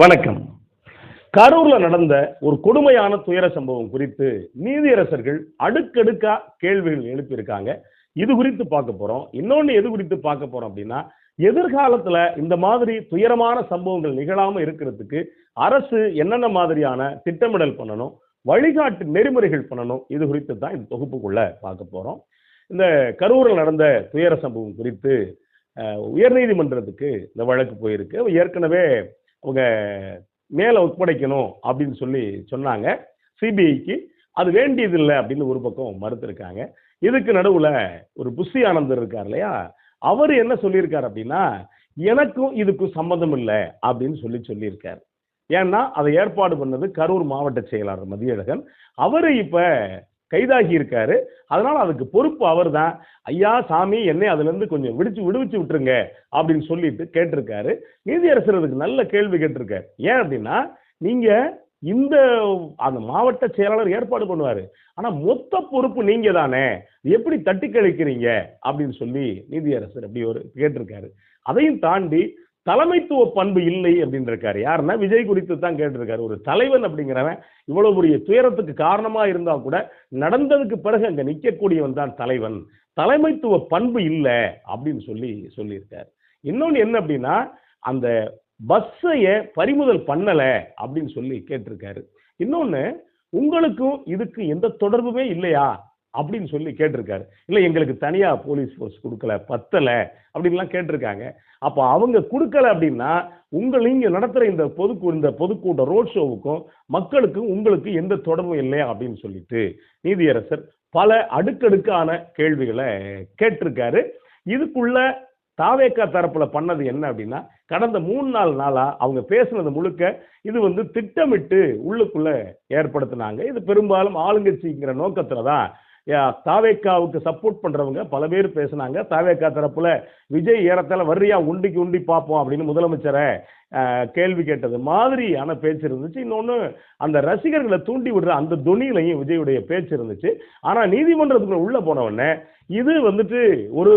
வணக்கம். கரூர்ல நடந்த ஒரு கொடுமையான துயர சம்பவம் குறித்து நீதியரசர்கள் அடுக்கடுக்கா கேள்விகள் எழுப்பியிருக்காங்க. இது குறித்து பார்க்க போறோம். இன்னொன்னு எது குறித்து பார்க்க போறோம் அப்படின்னா எதிர்காலத்துல இந்த மாதிரி துயரமான சம்பவங்கள் நிகழாம இருக்கிறதுக்கு அரசு என்னென்ன மாதிரியான திட்டமிடல் பண்ணணும் வழிகாட்டு நெறிமுறைகள் பண்ணணும் இது குறித்து தான் இந்த தொகுப்புக்குள்ள பார்க்க போறோம். இந்த கரூரில் நடந்த துயர சம்பவம் குறித்து உயர்நீதிமன்றத்துக்கு இந்த வழக்கு போயிருக்கு. ஏற்கனவே அவங்க மேலே ஒப்படைக்கணும் அப்படின்னு சொல்லி சொன்னாங்க. சிபிஐக்கு அது வேண்டியதில்லை அப்படின்னு ஒரு பக்கம் மறுத்திருக்காங்க. இதுக்கு நடுவில் ஒரு புஷி ஆனந்தர் இருக்கார் இல்லையா? அவர் என்ன சொல்லியிருக்கார் அப்படின்னா எனக்கும் இதுக்கும் சம்மந்தம் இல்லை அப்படின்னு சொல்லி சொல்லியிருக்கார். ஏன்னா அதை ஏற்பாடு பண்ணது கரூர் மாவட்ட செயலாளர் மதியழகன். அவர் இப்போ கைதாகி இருக்காரு அதனால அதுக்கு பொறுப்பு அவர் தான் ஐயா சாமி என்னை அதுலேருந்து கொஞ்சம் விடுச்சு விடுவிச்சு விட்டுருங்க அப்படின்னு சொல்லிட்டு கேட்டிருக்காரு. நீதியரசர் அதுக்கு நல்ல கேள்வி கேட்டிருக்காரு. ஏன் அப்படின்னா நீங்க இந்த அந்த மாவட்ட செயலாளர் ஏற்பாடு பண்ணுவாரு. ஆனா மொத்த பொறுப்பு நீங்க தானே. எப்படி தட்டி கழிக்கிறீங்க அப்படின்னு சொல்லி நீதியரசர் அப்படி ஒரு கேட்டிருக்காரு. அதையும் தாண்டி தலைமைத்துவ பண்பு இல்லை அப்படின்னு இருக்காரு யாருன்னா விஜய் குறித்து தான் கேட்டிருக்காரு. ஒரு தலைவன் அப்படிங்கிறவன் இவ்வளவு பெரிய துயரத்துக்கு காரணமா இருந்தா கூட நடந்ததுக்கு பிறகு அங்க நிற்கக்கூடியவன் தான் தலைவன். தலைமைத்துவ பண்பு இல்லை அப்படின்னு சொல்லி சொல்லியிருக்காரு. இன்னொன்று என்ன அப்படின்னா அந்த பஸ்ஸைய பறிமுதல் பண்ணலை அப்படின்னு சொல்லி கேட்டிருக்காரு. இன்னொன்று உங்களுக்கும் இதுக்கு எந்த தொடர்புமே இல்லையா? அப்படின்னு சொல்லி கேட்டிருக்காரு. இல்லை எங்களுக்கு தனியாக போலீஸ் ஃபோர்ஸ் கொடுக்கல பத்தலை அப்படின்லாம் கேட்டிருக்காங்க. அப்போ அவங்க கொடுக்கல அப்படின்னா உங்கள் நீங்கள் நடத்துகிற இந்த பொதுக்கூ இந்த பொதுக்கூட்டம் ரோட் ஷோவுக்கும் மக்களுக்கும் உங்களுக்கு எந்த தொடர்பும் இல்லையா அப்படின்னு சொல்லிட்டு நீதியரசர் பல அடுக்கடுக்கான கேள்விகளை கேட்டிருக்காரு. இதுக்குள்ள தாவேக்கா தரப்பில் பண்ணது என்ன அப்படின்னா கடந்த மூணு நாலு நாளாக அவங்க பேசுனது முழுக்க இது வந்து திட்டமிட்டு உள்ளுக்குள்ளே ஏற்படுத்தினாங்க. இது பெரும்பாலும் ஆளுங்கட்சிங்கிற நோக்கத்தில் தான் தாவேக்காவுக்கு சப்போர்ட் பண்ணுறவங்க பல பேர் பேசுனாங்க. தாவேக்கா தரப்பில் விஜய் ஏறத்தால் வர்றியா உண்டிக்கு உண்டி பார்ப்போம் அப்படின்னு முதலமைச்சரை கேள்வி கேட்டது மாதிரியான பேச்சு இருந்துச்சு. இன்னொன்று அந்த ரசிகர்களை தூண்டி விடுற அந்த துணியிலையும் விஜயுடைய பேச்சு இருந்துச்சு. ஆனால் நீதிமன்றத்துக்குள்ள உள்ளே போனவுடனே இது வந்துட்டு ஒரு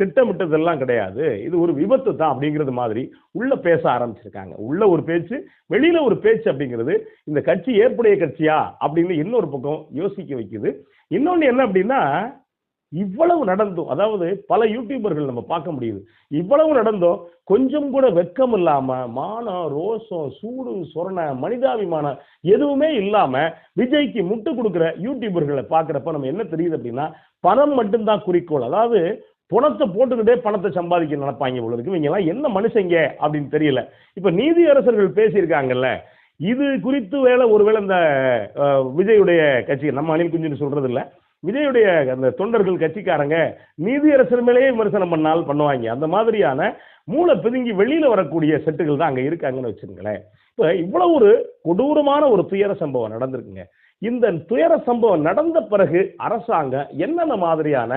திட்டமிட்டதெல்லாம் கிடையாது. இது ஒரு விபத்து தான் அப்படிங்கிறது மாதிரி உள்ளே பேச ஆரம்பிச்சிருக்காங்க. உள்ள ஒரு பேச்சு வெளியில் ஒரு பேச்சு அப்படிங்கிறது இந்த கட்சி ஏற்புடைய கட்சியா அப்படின்னு இன்னொரு பக்கம் யோசிக்க வைக்குது. இன்னொன்று என்ன அப்படின்னா இவ்வளவு நடந்தும் அதாவது பல யூடியூபர்கள் நம்ம பார்க்க முடியுது. இவ்வளவு நடந்தும் கொஞ்சம் கூட வெட்கம் இல்லாம மானம் ரோசம் சூடு சொரண மனிதாபிமானம் எதுவுமே இல்லாம விஜய்க்கு முட்டு கொடுக்குற யூடியூபர்களை பார்க்குறப்ப நம்ம என்ன தெரியுது அப்படின்னா பணம் மட்டும்தான் குறிக்கோள். அதாவது பணத்தை போட்டுக்கிட்டே பணத்தை சம்பாதிக்க நினைப்பாங்க போல இருக்கு. இவங்க எல்லாம் என்ன மனுஷங்க அப்படின்னு தெரியல. இப்ப நீதியரசர்கள் பேசியிருக்காங்கல்ல இது குறித்து வேலை ஒருவேளை இந்த விஜயுடைய கட்சி நம்ம அணில் குஞ்சுன்னு சொல்றது இல்லை விஜயுடைய அந்த தொண்டர்கள் கட்சிக்காரங்க நீதியரசர் மேலேயே விமர்சனம் பண்ணால் பண்ணுவாங்க. அந்த மாதிரியான மூளை பிதுங்கி வெளியில வரக்கூடிய செட்டுகள் தான் அங்க இருக்காங்கன்னு வச்சுருங்களேன் இப்ப இவ்வளவு ஒரு கொடூரமான ஒரு துயர சம்பவம் நடந்திருக்குங்க. இந்த துயர சம்பவம் நடந்த பிறகு அரசாங்கம் என்னென்ன மாதிரியான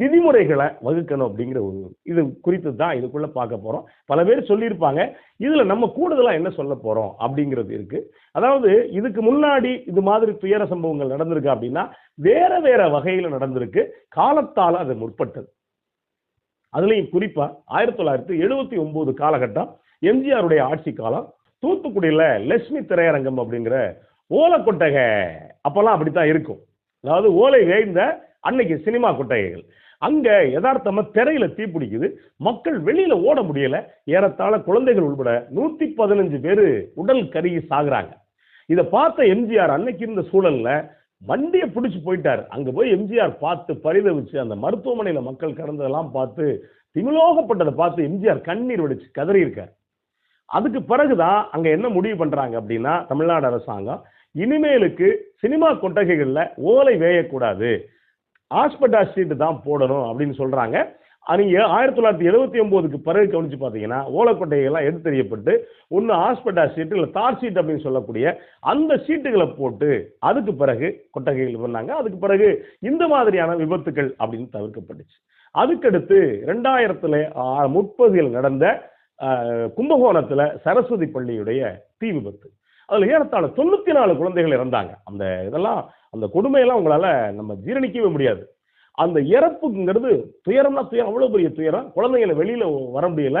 விதிமுறைகளை வகுக்கணும் அப்படிங்கிற ஒரு இது குறித்து தான் இதுக்குள்ள பார்க்க போறோம். பல பேர் சொல்லியிருப்பாங்க இதுல நம்ம கூடுதலா என்ன சொல்ல போறோம் அப்படிங்கிறது இருக்கு. அதாவது இதுக்கு முன்னாடி இது மாதிரி துயர சம்பவங்கள் நடந்திருக்கு அப்படின்னா வேற வேற வகையில நடந்திருக்கு. காலத்தால் அது முற்பட்டது. அதுலேயும் குறிப்பா ஆயிரத்தி தொள்ளாயிரத்தி எழுபத்தி ஒன்பது காலகட்டம் எம்ஜிஆருடைய ஆட்சி காலம் தூத்துக்குடியில லட்சுமி திரையரங்கம் அப்படிங்கிற ஓலை கொட்டகை அப்போல்லாம் அப்படித்தான் இருக்கும். அதாவது ஓலை வேய்ந்த அன்னைக்கு சினிமா கொட்டகைகள். அங்க யதார்த்தமா திரையில தீப்பிடிக்குது மக்கள் வெளியில ஓட முடியல. ஏறத்தாழ குழந்தைகள் உள்பட நூத்தி பதினஞ்சு பேரு உடல் கருகி சாகுறாங்க. இதை பார்த்த எம்ஜிஆர் அன்னைக்கு இருந்த சூழல்ல வண்டியை பிடிச்சு போயிட்டார். அங்க போய் எம்ஜிஆர் பார்த்து பரிதவிச்சு அந்த மருத்துவமனையில மக்கள் கடந்ததெல்லாம் பார்த்து திமிலோகப்பட்டதை பார்த்து எம்ஜிஆர் கண்ணீர் வடிச்சு கதறியிருக்கார். அதுக்கு பிறகுதான் அங்க என்ன முடிவு பண்றாங்க அப்படின்னா தமிழ்நாடு அரசாங்கம் இனிமேலுக்கு சினிமா கொட்டகைகளில் ஓலை வேயக்கூடாது. ஆஸ்பட்டா சீட்டு தான் போடணும் அப்படின்னு சொல்கிறாங்க நீங்கள் ஆயிரத்தி தொள்ளாயிரத்தி எழுபத்தி ஒம்போதுக்கு பிறகு கவனிச்சு பார்த்தீங்கன்னா ஓலைக்கொட்டைகள்லாம் எடுத்தறியப்பட்டு ஒன்று ஹாஸ்பிட்டா சீட்டு இல்லை தார் சீட் அப்படின்னு சொல்லக்கூடிய அந்த சீட்டுகளை போட்டு அதுக்கு பிறகு கொட்டகைகள் பண்ணாங்க. அதுக்கு பிறகு இந்த மாதிரியான விபத்துக்கள் அப்படின்னு தவிர்க்கப்பட்டுச்சு. அதுக்கடுத்து ரெண்டாயிரத்தில் முப்பதில் நடந்த கும்பகோணத்தில் சரஸ்வதி பள்ளியுடைய தீ விபத்து. அதில் ஏறத்தாழ தொண்ணூத்தி நாலு குழந்தைகள் இறந்தாங்க. அந்த இதெல்லாம் அந்த கொடுமையெல்லாம் உங்களால நம்ம ஜீரணிக்கவே முடியாது. அந்த இறப்புங்கிறது துயரம்னா துயரம் அவ்வளவு பெரிய துயரம். குழந்தைங்களை வெளியில வர முடியல.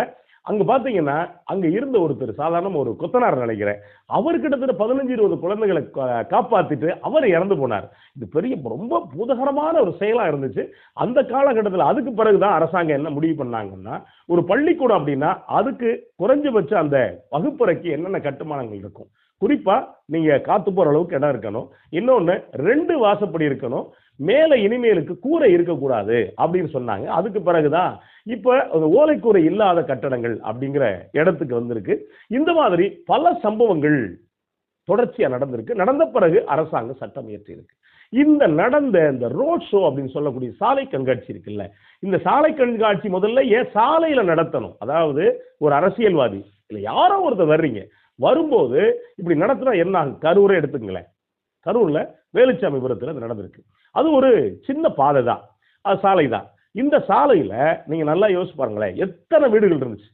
அங்க பாத்தீங்கன்னா அங்க இருந்த ஒருத்தர் சாதாரண ஒரு கொத்தனார் நினைக்கிறேன். அவர் கிட்டத்தட்ட பதினஞ்சு இருபது குழந்தைகளை காப்பாற்றிட்டு காப்பாத்திட்டு அவர் இறந்து போனார். இது பெரிய ரொம்ப பூதகரமான ஒரு செயலா இருந்துச்சு. அந்த காலகட்டத்தில் அதுக்கு பிறகுதான் அரசாங்கம் என்ன முடிவு பண்ணாங்கன்னா ஒரு பள்ளிக்கூடம் அப்படின்னா அதுக்கு குறைஞ்சபட்சம் அந்த வகுப்பறைக்கு என்னென்ன கட்டுமானங்கள் இருக்கும்? குறிப்பாக நீங்கள் காத்து போகிற அளவுக்கு இடம் இருக்கணும். இன்னொன்று ரெண்டு வாசப்படி இருக்கணும். மேலே இனிமேலுக்கு கூரை இருக்கக்கூடாது அப்படின்னு சொன்னாங்க. அதுக்கு பிறகுதான் இப்போ ஓலைக்கூரை இல்லாத கட்டடங்கள் அப்படிங்கிற இடத்துக்கு வந்திருக்கு. இந்த மாதிரி பல சம்பவங்கள் தொடர்ச்சியாக நடந்திருக்கு. நடந்த பிறகு அரசாங்கம் சட்டம் இயற்றியிருக்கு. இந்த நடந்த இந்த ரோட் ஷோ அப்படின்னு சொல்லக்கூடிய சாலை கண்காட்சி இருக்குல்ல இந்த சாலை கண்காட்சி முதல்ல ஏன் சாலையில் நடத்தணும்? அதாவது ஒரு அரசியல்வாதி இல்லை யாரோ ஒருத்தர் வர்றீங்க. வரும்போது இப்படி நடத்தினா என்ன ஆகும் கரூரை எடுத்துங்களேன் கரூர்ல வேலுச்சாமிபுரத்தில் அது நடந்திருக்கு. அது ஒரு சின்ன பாதை தான். அது சாலை தான். இந்த சாலையில் நீங்கள் நல்லா யோசிச்சு பாருங்களேன். எத்தனை வீடுகள் இருந்துச்சு?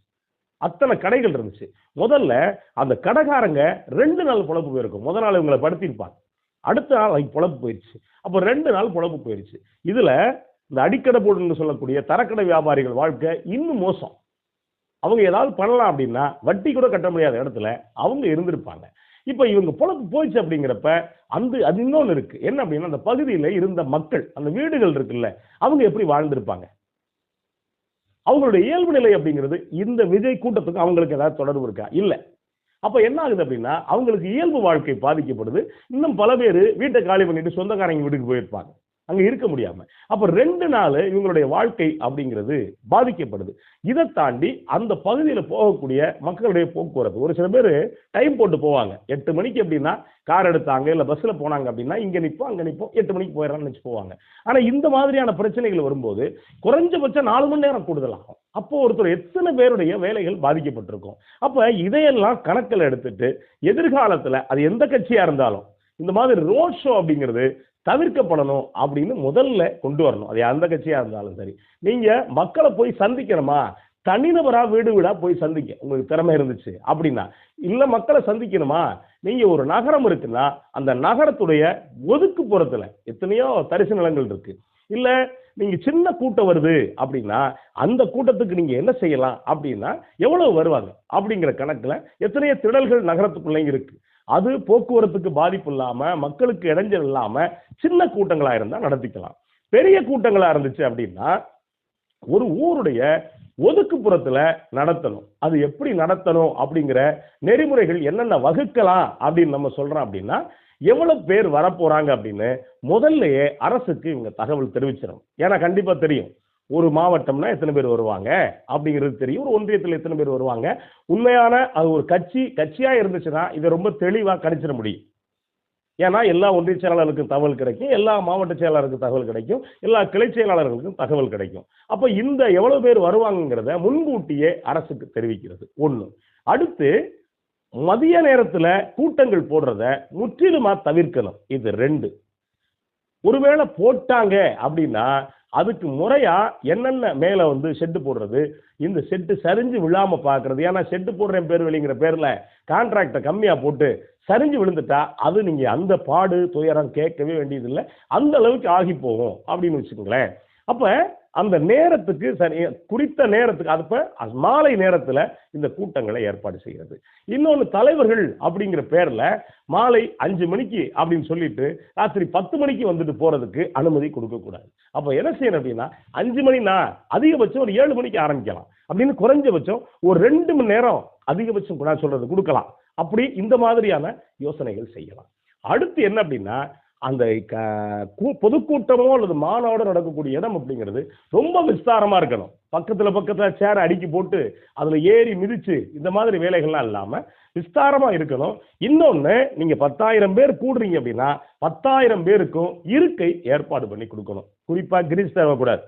அத்தனை கடைகள் இருந்துச்சு. முதல்ல அந்த கடைக்காரங்க ரெண்டு நாள் பொழப்பு போயிருக்கும். முதல் நாள் இவங்களை படுத்திருப்பாங்க அடுத்த நாள் அவங்க பொழப்பு போயிடுச்சு அப்போ ரெண்டு நாள் பொழப்பு போயிடுச்சு இதில் இந்த அடிக்கடை போடுன்னு சொல்லக்கூடிய தரக்கடை வியாபாரிகள் வாழ்க்கை இன்னும் மோசம். அவங்க ஏதாவது பண்ணலாம் அப்படின்னா வட்டி கூட கட்ட முடியாத இடத்துல அவங்க இருந்திருப்பாங்க. இப்போ இவங்க பொழப்பு போயிடுச்சு அப்படிங்கிறப்ப அந்த அது இன்னொன்று இருக்குது என்ன அப்படின்னா அந்த பகுதியில் இருந்த மக்கள் அந்த வீடுகள் இருக்குல்ல அவங்க எப்படி வாழ்ந்திருப்பாங்க? அவங்களுடைய இயல்பு நிலை அப்படிங்கிறது இந்த விஜய் கூட்டத்துக்கு அவங்களுக்கு ஏதாவது தொடர்பு இருக்கா? இல்லை. அப்போ என்ன ஆகுது அப்படின்னா அவங்களுக்கு இயல்பு வாழ்க்கை பாதிக்கப்படுது. இன்னும் பல பேர் வீட்டை காலி பண்ணிட்டு சொந்தக்காரங்க வீட்டுக்கு போயிருப்பாங்க. அங்க இருக்க முடியாம. அப்ப ரெண்டு நாள் இவங்களுடைய வாழ்க்கை அப்படிங்கிறது பாதிக்கப்படுது. இதை தாண்டி அந்த பகுதியில் போகக்கூடிய மக்களுடைய போக்குவரத்து. ஒரு சில பேர் டைம் போட்டு போவாங்க. எட்டு மணிக்கு அப்படின்னா கார் எடுத்தாங்க இல்ல பஸ்ல போனாங்க அப்படின்னா இங்க நிப்போம் அங்க நிப்போம் எட்டு மணிக்கு போயிடறான்னு நினச்சி போவாங்க. ஆனா இந்த மாதிரியான பிரச்சனைகள் வரும்போது குறைஞ்சபட்சம் நாலு மணி நேரம் கூடுதலாகும். அப்போ ஒருத்தர் எத்தனை பேருடைய வேலைகள் பாதிக்கப்பட்டிருக்கும்? அப்ப இதையெல்லாம் கணக்கில் எடுத்துட்டு எதிர்காலத்துல அது எந்த கட்சியா இருந்தாலும் இந்த மாதிரி ரோட் ஷோ அப்படிங்கிறது தவிர்க்கப்படணும் அப்படின்னு முதல்ல கொண்டு வரணும். அது எந்த கட்சியாக இருந்தாலும் சரி. நீங்கள் மக்களை போய் சந்திக்கணுமா? தனிநபராக வீடு வீடாக போய் சந்திக்க உங்களுக்கு திறமை இருந்துச்சு அப்படின்னா. இல்லை மக்களை சந்திக்கணுமா? நீங்கள் ஒரு நகரம் இருக்குன்னா அந்த நகரத்துடைய ஒதுக்குப்புறத்தில் எத்தனையோ தரிசு நிலங்கள் இருக்குது இல்லை நீங்கள் சின்ன கூட்டம் வருது அப்படின்னா அந்த கூட்டத்துக்கு நீங்கள் என்ன செய்யலாம் அப்படின்னா எவ்வளவு வருவாங்க அப்படிங்கிற கணக்கில் எத்தனையோ திடல்கள் நகரத்துக்குள்ளேயும் இருக்குது அது போக்குவரத்துக்கு பாதிப்பு இல்லாம மக்களுக்கு இடைஞ்சல் இல்லாம சின்ன கூட்டங்களா இருந்தா நடத்திக்கலாம். பெரிய கூட்டங்களா இருந்துச்சு அப்படின்னா ஒரு ஊருடைய ஒதுக்குப்புறத்துல நடத்தணும். அது எப்படி நடத்தணும் அப்படிங்கிற நெறிமுறைகள் என்னென்ன வகுக்கலாம் அப்படின்னு நம்ம சொல்றோம் அப்படின்னா எவ்வளவு பேர் வரப்போறாங்க அப்படின்னு முதல்லயே அரசுக்கு இவங்க தகவல் தெரிவிச்சிடணும். ஏன்னா கண்டிப்பா தெரியும். ஒரு மாவட்டம்னா எத்தனை பேர் வருவாங்க? அப்படிங்கிறது தெரியும். ஒரு ஒன்றியத்தில் எத்தனை பேர் வருவாங்க? உண்மையான அது ஒரு கட்சி கட்சியாக இருந்துச்சுன்னா இதை ரொம்ப தெளிவாக கணிச்சிட முடியும். ஏன்னா எல்லா ஒன்றிய செயலாளருக்கும் தகவல் கிடைக்கும். எல்லா மாவட்ட செயலாளருக்கும் தகவல் கிடைக்கும். எல்லா கிளை செயலாளர்களுக்கும் தகவல் கிடைக்கும். அப்போ இந்த எவ்வளோ பேர் வருவாங்கங்கிறத முன்கூட்டியே அரசுக்கு தெரிவிக்கிறது. ஒன்று அடுத்து மதிய நேரத்தில் கூட்டங்கள் போடுறத முற்றிலுமாக தவிர்க்கணும். இது ரெண்டு. ஒருவேளை போட்டாங்க அப்படின்னா அதுக்கு முறையா என்னென்ன மேல வந்து ஷெட்டு போடுறது? இந்த செட்டு சரிஞ்சு விழாம பாக்குறது. ஏன்னா செட்டு போடுறேன் பேர் வெளிங்கிற பேர்ல கான்ட்ராக்டை கம்மியா போட்டு சரிஞ்சு விழுந்துட்டா அது நீங்க அந்த பாடு துயரம் கேட்கவே வேண்டியதில்லை. அந்த அளவுக்கு ஆகி போகும் அப்படின்னு வச்சுக்கோங்களேன். அப்போ அந்த நேரத்துக்கு சரி குறித்த நேரத்துக்கு அப்போ அது மாலை நேரத்துல இந்த கூட்டங்களை ஏற்பாடு செய்கிறது இன்னொன்று தலைவர்கள் அப்படிங்கிற பேர்ல மாலை அஞ்சு மணிக்கு அப்படின்னு சொல்லிட்டு ராத்திரி பத்து மணிக்கு வந்துட்டு போறதுக்கு அனுமதி கொடுக்க கூடாது. அப்ப என்ன செய்யணும் அப்படின்னா அஞ்சு மணினா அதிகபட்சம் ஒரு ஏழு மணிக்கு ஆரம்பிக்கலாம். அப்படின்னு குறைஞ்சபட்சம் ஒரு ரெண்டு மணி நேரம் அதிகபட்சம் கூட சொல்றது கொடுக்கலாம். அப்படி இந்த மாதிரியான யோசனைகள் செய்யலாம். அடுத்து என்ன அப்படின்னா அந்த க- கூ- பொதுக்கூட்டமோ அல்லது மாநாடோ நடக்கக்கூடிய இடம் அப்படிங்கிறது ரொம்ப விஸ்தாரமா இருக்கணும். பக்கத்துல பக்கத்துல சேர் அடுக்கி போட்டு அதுல ஏறி மிதிச்சு இந்த மாதிரி வேலைகள்லாம் இல்லாம விஸ்தாரமா இருக்கணும். இன்னொன்னு நீங்க பத்தாயிரம் பேர் கூடுறீங்க அப்படின்னா பத்தாயிரம் பேருக்கும் இருக்கை ஏற்பாடு பண்ணி கொடுக்கணும். குறிப்பா கிரீஸ் தேவைக்கூடாது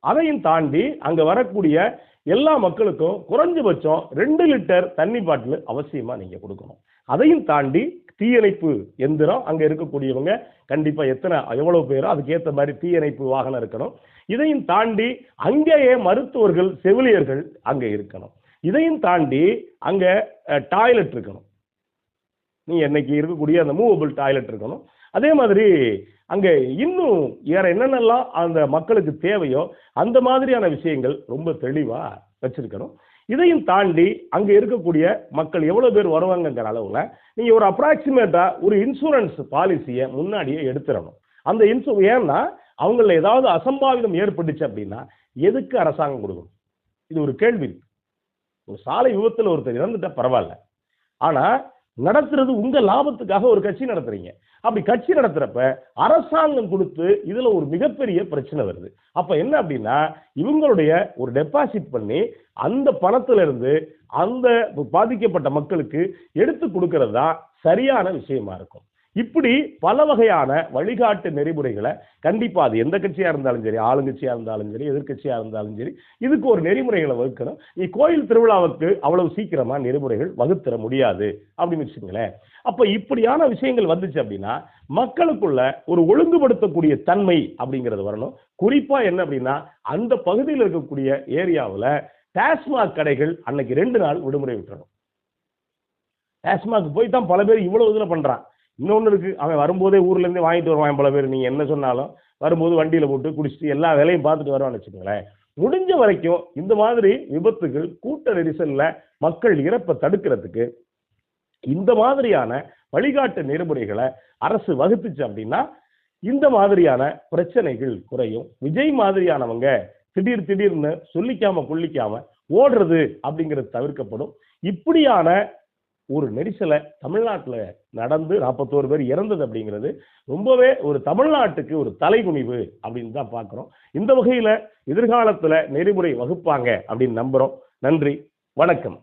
அதையும் தாண்டி அங்க வரக்கூடிய எல்லா மக்களுக்கும் குறைஞ்சபட்சம் ரெண்டு லிட்டர் தண்ணி பாட்டில் அவசியமா நீங்க கொடுக்கணும். அதையும் தாண்டி தீயணைப்பு எந்திரம் அங்கே இருக்கக்கூடியவங்க கண்டிப்பாக எத்தனை எவ்வளோ பேரோ அதுக்கேற்ற மாதிரி தீயணைப்பு வாகனம் இருக்கணும். இதையும் தாண்டி அங்கேயே மருத்துவர்கள் செவிலியர்கள் அங்கே இருக்கணும். இதையும் தாண்டி அங்கே டாய்லெட் இருக்கணும். நீ என்னைக்கு இருக்கக்கூடிய அந்த மூவபிள் டாய்லெட் இருக்கணும். அதே மாதிரி அங்கே இன்னும் வேற என்னென்னலாம் அந்த மக்களுக்கு தேவையோ அந்த மாதிரியான விஷயங்கள் ரொம்ப தெளிவாக வச்சிருக்கணும். இதையும் தாண்டி அங்கே இருக்கக்கூடிய மக்கள் எவ்வளோ பேர் வருவாங்கங்கிற அளவுல நீங்கள் ஒரு அப்ராக்சிமேட்டாக ஒரு இன்சூரன்ஸ் பாலிசியை முன்னாடியே எடுத்துடணும். அந்த இன்சூ ஏன்னா அவங்கள ஏதாவது அசம்பாவிதம் ஏற்பட்டுச்சு அப்படின்னா எதுக்கு அரசாங்கம் கொடுக்கணும்? இது ஒரு கேள்வி. ஒரு சாலை விபத்தில் ஒருத்தர் இறந்துட்டா பரவாயில்ல. ஆனால் நடத்துறது உங்க லாபத்துக்காக ஒரு கட்சி நடத்துறீங்க. அப்படி கட்சி நடத்துறப்ப அரசாங்கம் கொடுத்து இதுல ஒரு மிகப்பெரிய பிரச்சனை வருது. அப்ப என்ன அப்படின்னா இவங்களுடைய ஒரு டெபாசிட் பண்ணி அந்த பணத்துல இருந்து அந்த பாதிக்கப்பட்ட மக்களுக்கு எடுத்து கொடுக்கறது தான் சரியான விஷயமா இருக்கும். இப்படி பல வகையான வழிகாட்டு நெறிமுறைகளை கண்டிப்பாக அது எந்த கட்சியாக இருந்தாலும் சரி ஆளுங்கட்சியாக இருந்தாலும் சரி எதிர்கட்சியாக இருந்தாலும் சரி இதுக்கு ஒரு நெறிமுறைகளை வகுக்கணும். நீ கோயில் திருவிழாவுக்கு அவ்வளவு சீக்கிரமாக நெறிமுறைகள் வகுத்திட முடியாது அப்படின்னு வச்சுங்களேன் அப்போ இப்படியான விஷயங்கள் வந்துச்சு அப்படின்னா மக்களுக்குள்ள ஒரு ஒழுங்குபடுத்தக்கூடிய தன்மை அப்படிங்கிறது வரணும். குறிப்பாக என்ன அப்படின்னா அந்த பகுதியில் இருக்கக்கூடிய ஏரியாவில் டாஸ்மாக் கடைகள் அன்னைக்கு ரெண்டு நாள் விடுமுறை விட்டுறணும். டாஸ்மாக் போய் தான் பல பேர் இவ்வளவு இதில் பண்ணுறான் இன்னொன்று இருக்குது அவன் வரும்போதே ஊர்லேருந்து வாங்கிட்டு வருவான் பல பேர். நீங்க என்ன சொன்னாலும் வரும்போது வண்டியில் போட்டு குடிச்சிட்டு எல்லா வேலையும் பார்த்துட்டு வருவான்னு வச்சுக்கோங்களேன். முடிஞ்ச வரைக்கும் இந்த மாதிரி விபத்துகள் கூட்ட நெரிசலில் மக்கள் இறப்பை தடுக்கிறதுக்கு இந்த மாதிரியான வழிகாட்டு நெறிமுறைகளை அரசு வகுத்துச்சு அப்படின்னா இந்த மாதிரியான பிரச்சனைகள் குறையும். விஜய் மாதிரியானவங்க திடீர் திடீர்னு சொல்லிக்காம கொல்லிக்காம ஓடுறது அப்படிங்கிறது தவிர்க்கப்படும். இப்படியான ஒரு நெரிசலை தமிழ்நாட்டில் நடந்து நாற்பத்தோரு பேர் இறந்தது அப்படிங்கிறது ரொம்பவே ஒரு தமிழ்நாட்டுக்கு ஒரு தலைகுனிவு அப்படின்னு தான் பார்க்குறோம். இந்த வகையில் எதிர்காலத்தில் நெறிமுறை வகுப்பாங்க அப்படின்னு நம்புகிறோம் நன்றி. வணக்கம்.